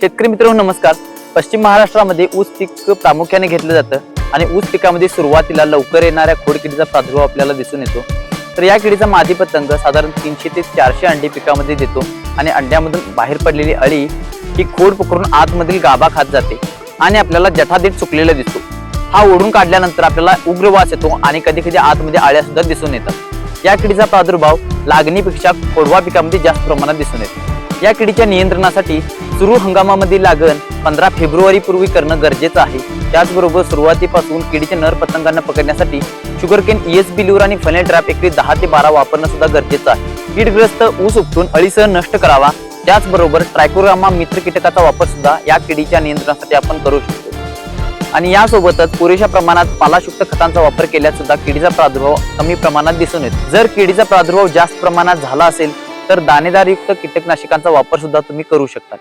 शेतकरी मित्र नमस्कार. पश्चिम महाराष्ट्रामध्ये ऊस पीक प्रामुख्याने घेतलं जातं आणि ऊस पिकामध्ये सुरुवातीला लवकर येणाऱ्या खोडकिडीचा प्रादुर्भाव आपल्याला दिसून येतो. तर या किडीचा मादी पतंग साधारण तीनशे ते चारशे अंडी पिकामध्ये देतो आणि अंड्यामधून बाहेर पडलेली अळी ही खोड पकडून आतमधील गाभा खात जाते आणि आपल्याला जठादेठ चुकलेला दिसतो. हा ओढून काढल्यानंतर आपल्याला उग्र वास येतो आणि कधी कधी आतमध्ये आळ्या सुद्धा दिसून येतात. या किडीचा प्रादुर्भाव लागणीपेक्षा खोडवा पिकामध्ये जास्त प्रमाणात दिसून येतो. या किडीच्या नियंत्रणासाठी सुरू हंगामामध्ये लागण पंधरा फेब्रुवारी पूर्वी करणं गरजेचं आहे. त्याचबरोबर सुरुवातीपासून किडीच्या नर पतंगांना पकडण्यासाठी शुगरकेन ईएस बिल्यूर आणि फनेल ड्रॅप एकरी दहा ते बारा वापरणं सुद्धा गरजेचं आहे. कीडग्रस्त ऊस उपटून अळीसह नष्ट करावा. त्याचबरोबर ट्रायकोरामा मित्र कीटकाचा वापर सुद्धा या किडीच्या नियंत्रणासाठी आपण करू शकतो. आणि यासोबतच पुरेशा प्रमाणात पालाशुक्त खतांचा वापर केल्यास सुद्धा किडीचा प्रादुर्भाव कमी प्रमाणात दिसून येतो. जर किडीचा प्रादुर्भाव जास्त प्रमाणात झाला असेल तर दाणेदारयुक्त कीटकनाशकांचा वापर सुद्धा तुम्ही करू शकता.